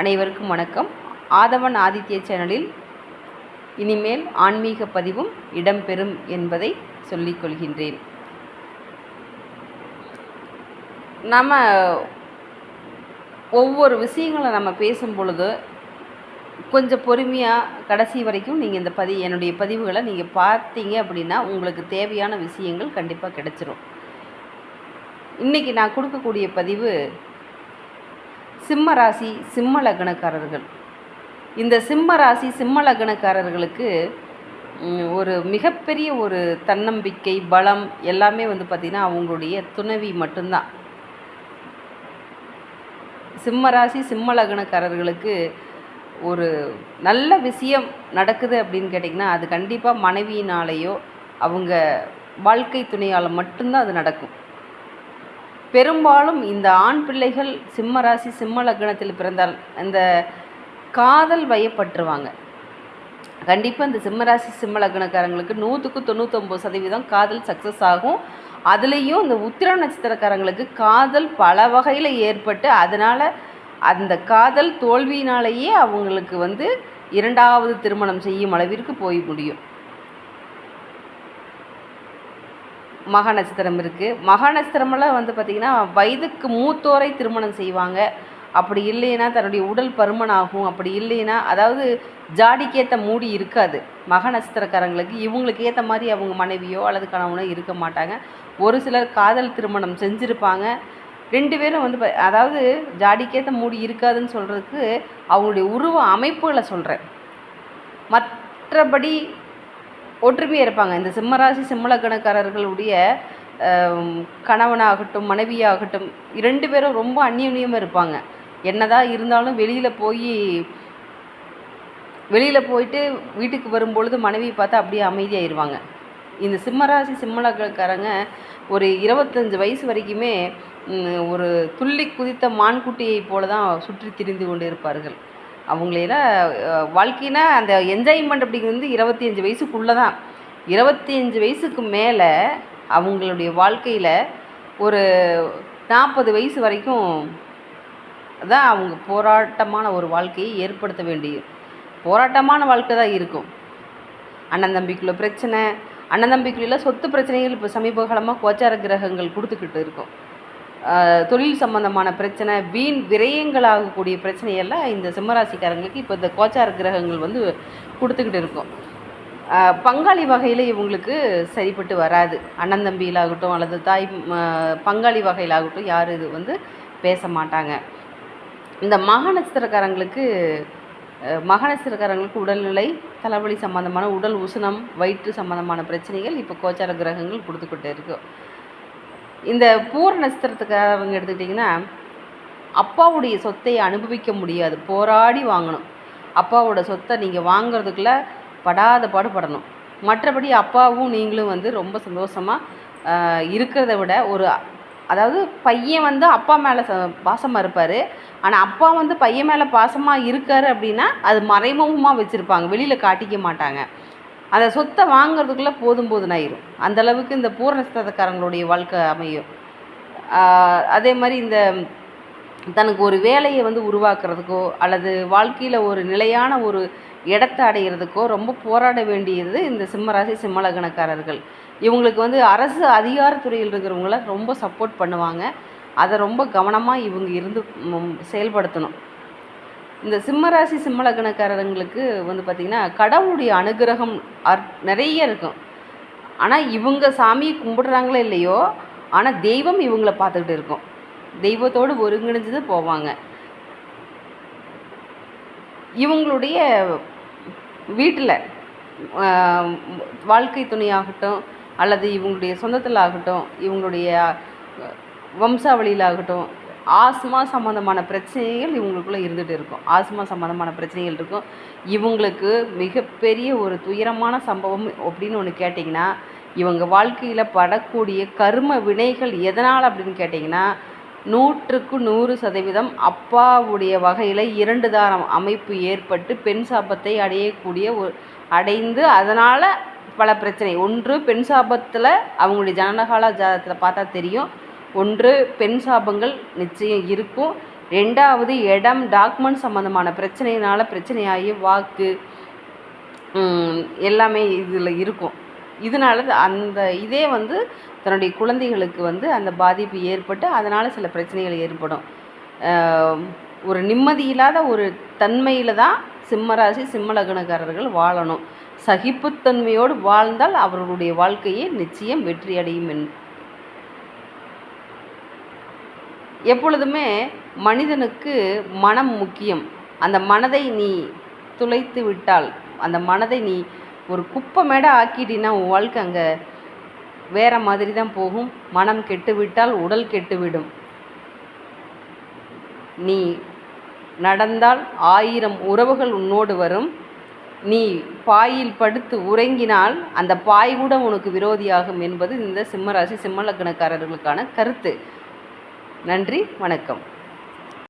அனைவருக்கும் வணக்கம். ஆதவன் ஆதித்ய சேனலில் இனிமேல் ஆன்மீக பதிவும் இடம்பெறும் என்பதை சொல்லிக்கொள்கின்றேன் நம்ம ஒவ்வொரு விஷயங்களை நம்ம பேசும் பொழுது கொஞ்சம் பொறுமையாக கடைசி வரைக்கும் நீங்கள் இந்த பதி என்னுடைய பதிவுகளை நீங்கள் பார்த்தீங்க அப்படின்னா உங்களுக்கு தேவையான விஷயங்கள் கண்டிப்பாக கிடைச்சிரும். இன்றைக்கி நான் கொடுக்கக்கூடிய பதிவு சிம்ம ராசி சிம்ம லக்னக்காரர்கள். இந்த சிம்ம ராசி சிம்ம லக்னக்காரர்களுக்கு ஒரு மிகப்பெரிய ஒரு தன்னம்பிக்கை பலம் எல்லாமே வந்து பார்த்திங்கன்னா அவங்களுடைய துணவி மட்டும்தான். சிம்ம ராசி சிம்ம லக்னக்காரர்களுக்கு ஒரு நல்ல விஷயம் நடக்குது அப்படின்னு கேட்டிங்கன்னா அது கண்டிப்பாக மனைவியினாலேயோ அவங்க வாழ்க்கை துணையால் மட்டும்தான் அது நடக்கும். பெரும்பாலும் இந்த ஆண் பிள்ளைகள் சிம்ம ராசி சிம்ம லக்னத்தில் பிறந்தால் அந்த காதல் வயப்பட்டுருவாங்க கண்டிப்பாக இந்த சிம்மராசி சிம்ம லக்னக்காரங்களுக்கு நூற்றுக்கு தொண்ணூற்றொம்பது சதவீதம் காதல் சக்ஸஸ் ஆகும். அதுலேயும் இந்த உத்திர நட்சத்திரக்காரங்களுக்கு காதல் பல வகையில் ஏற்பட்டு அதனால் அந்த காதல் தோல்வியினாலேயே அவங்களுக்கு வந்து இரண்டாவது திருமணம் செய்யும் அளவிற்கு போய் முடியும். மக நட்சத்திரம் இருக்குது மக நட்சத்திரமெல்லாம் வந்து பார்த்திங்கன்னா வயதுக்கு மூத்தோரை திருமணம் செய்வாங்க. அப்படி இல்லைன்னா தன்னுடைய உடல் பருமன் ஆகும் அப்படி இல்லைன்னா அதாவது ஜாடிக்கேற்ற மூடி இருக்காது. மக நட்சத்திரக்காரங்களுக்கு இவங்களுக்கு ஏற்ற மாதிரி அவங்க மனைவியோ அல்லது கணவனோ இருக்க மாட்டாங்க. ஒரு சிலர் காதல் திருமணம் செஞ்சுருப்பாங்க. ரெண்டு பேரும் வந்து அதாவது ஜாடிக்கேற்ற மூடி இருக்காதுன்னு சொல்கிறதுக்கு அவங்களுடைய உருவ அமைப்புகளை சொல்கிறேன் மற்றபடி ஒற்றுமையாக இருப்பாங்க. இந்த சிம்மராசி சிம்மலக்கணக்காரர்களுடைய கணவனாகட்டும் மனைவியாகட்டும் இரண்டு பேரும் ரொம்ப அந்யோன்யமாக இருப்பாங்க. என்னதான் இருந்தாலும் வெளியில் போய் வெளியில் போயிட்டு வீட்டுக்கு வரும்பொழுது மனைவியை பார்த்தா அப்படியே அமைதியாயிருவாங்க. இந்த சிம்மராசி சிம்மலக்கணக்காரங்க ஒரு இருபத்தஞ்சு வயசு வரைக்குமே ஒரு துள்ளி குதித்த மான்குட்டியை போல தான் சுற்றி திரிந்து கொண்டு இருப்பார்கள் அவங்களெல்லாம் வாழ்க்கைனா அந்த என்ஜாய்மெண்ட் அப்படிங்கிறது வந்து இருபத்தி அஞ்சு வயசுக்குள்ளே தான் இருபத்தி அஞ்சு வயசுக்கு மேலே அவங்களுடைய வாழ்க்கையில் ஒரு நாற்பது வயசு வரைக்கும் தான் அவங்க போராட்டமான ஒரு வாழ்க்கையை ஏற்படுத்த வேண்டிய போராட்டமான வாழ்க்கை தான் இருக்கும். அண்ணன் தம்பிக்குள்ள பிரச்சனை அண்ணன் தம்பிக்குள்ள சொத்து பிரச்சனைகள் இப்போ சமீப காலமாக கோச்சார கிரகங்கள் கொடுத்துக்கிட்டு இருக்கும். தொழில் சம்பந்தமான பிரச்சனை வீண் விரயங்களாகக்கூடிய பிரச்சனையெல்லாம் இந்த சிம்மராசிக்காரங்களுக்கு இப்போ இந்த கோச்சார கிரகங்கள் வந்து கொடுத்துக்கிட்டு இருக்கும். பங்காளி வகையில் இவங்களுக்கு சரிப்பட்டு வராது. அண்ணன் தம்பியிலாகட்டும் அல்லது தாய் பங்காளி வகையிலாகட்டும் யாரும் இது வந்து பேச மாட்டாங்க. இந்த மக நட்சத்திரக்காரங்களுக்கு மக நட்சத்திரக்காரங்களுக்கு உடல்நிலை தலைவலி சம்பந்தமான உடல் உசனம் வயிற்று சம்பந்தமான பிரச்சனைகள் இப்போ கோச்சார கிரகங்கள் கொடுத்துக்கிட்டே இருக்கும் இந்த பூர நட்சத்திரத்துக்காரங்க எடுத்துக்கிட்டிங்கன்னா அப்பாவுடைய சொத்தை அனுபவிக்க முடியாது. போராடி வாங்கணும். அப்பாவோட சொத்தை நீங்கள் வாங்குறதுக்குள்ள படாத பாடுபடணும் மற்றபடி அப்பாவும் நீங்களும் வந்து ரொம்ப சந்தோஷமாக இருக்கிறத விட ஒரு அதாவது பையன் வந்து அப்பா மேலே ச பாசமாக இருப்பார். ஆனால் அப்பா வந்து பையன் மேலே பாசமாக இருக்கார் அப்படின்னா அது மறைமுகமாக வச்சுருப்பாங்க. வெளியில் காட்டிக்க மாட்டாங்க. அந்த சொத்தை வாங்குறதுக்குள்ளே போதும் போதுனாயிரும். அந்த அளவுக்கு இந்த பூர்ணஸ்தக்காரங்களுடைய வாழ்க்கை அமையும். அதே மாதிரி இந்த தனக்கு ஒரு வேலையை வந்து உருவாக்குறதுக்கோ அல்லது வாழ்க்கையில் ஒரு நிலையான ஒரு இடத்தை அடையிறதுக்கோ ரொம்ப போராட வேண்டியது இந்த சிம்மராசி சிம்மலகணக்காரர்கள் இவங்களுக்கு வந்து அரசு அதிகாரத்துறையில் இருக்கிறவங்கள ரொம்ப சப்போர்ட் பண்ணுவாங்க. அதை ரொம்ப கவனமாக இவங்க இருந்து செயல்படுத்தணும். இந்த சிம்மராசி சிம்மலக்கணக்காரங்களுக்கு வந்து பார்த்திங்கன்னா கடவுளுடைய அனுகிரகம் அற்- நிறைய இருக்கும். ஆனால் இவங்க சாமியை கும்பிடுறாங்களோ இல்லையோ ஆனால் தெய்வம் இவங்கள பார்த்துக்கிட்டு இருக்கும். தெய்வத்தோடு ஒருங்கிணைஞ்சது போவாங்க. இவங்களுடைய வீட்டில் வாழ்க்கை துணையாகட்டும் அல்லது இவங்களுடைய சொந்தத்தில் ஆகட்டும் இவங்களுடைய வம்சாவளியில் ஆகட்டும் ஆஸ்மா சம்மந்தமான பிரச்சனைகள் இவங்களுக்குள்ளே இருந்துகிட்டு இருக்கும். ஆஸ்மா சம்மந்தமான பிரச்சனைகள் இருக்கும். இவங்களுக்கு மிகப்பெரிய ஒரு துயரமான சம்பவம் அப்படின்னு ஒன்று கேட்டிங்கன்னா இவங்க வாழ்க்கையில் படக்கூடிய கர்ம வினைகள் எதனால் அப்படின்னு கேட்டிங்கன்னா நூற்றுக்கு நூறு சதவீதம் அப்பாவுடைய வகையில் இரண்டு தாரம் அமைப்பு ஏற்பட்டு பெண் சாபத்தை அடையக்கூடிய ஒரு அடைந்து அதனால் பல பிரச்சனை. ஒன்று பெண் சாபத்தில் அவங்களுடைய ஜனனகால ஜாதகத்தில் பார்த்தா தெரியும். ஒன்று பெண் சாபங்கள் நிச்சயம் இருக்கும். ரெண்டாவது இடம் டாக்குமெண்ட் சம்மந்தமான பிரச்சனையினால் பிரச்சனையாகி வாக்கு எல்லாமே இதில் இருக்கும். இதனால அந்த இதே வந்து தன்னுடைய குழந்தைகளுக்கு வந்து அந்த பாதிப்பு ஏற்பட்டு அதனால் சில பிரச்சனைகள் ஏற்படும். ஒரு நிம்மதி இல்லாத ஒரு தன்மையில் தான் சிம்மராசி சிம்மலக்னக்காரர்கள் வாழணும். சகிப்புத்தன்மையோடு வாழ்ந்தால் அவர்களுடைய வாழ்க்கையே நிச்சயம் வெற்றி அடையும் எப்பொழுதுமே மனிதனுக்கு மனம் முக்கியம். அந்த மனதை நீ துளைத்து விட்டால் அந்த மனதை நீ ஒரு குப்பை மேடை ஆக்கிட்டினா உன் வாழ்க்கை அங்கே வேற மாதிரி தான் போகும். மனம் கெட்டு விட்டால் உடல் கெட்டுவிடும் நீ நடந்தால் ஆயிரம் உறவுகள் உன்னோடு வரும். நீ பாயில் படுத்து உறங்கினால் அந்த பாய் கூட உனக்கு விரோதியாகும் என்பது இந்த சிம்மராசி சிம்மலக்னக்காரர்களுக்கான கருத்து. நன்றி வணக்கம்.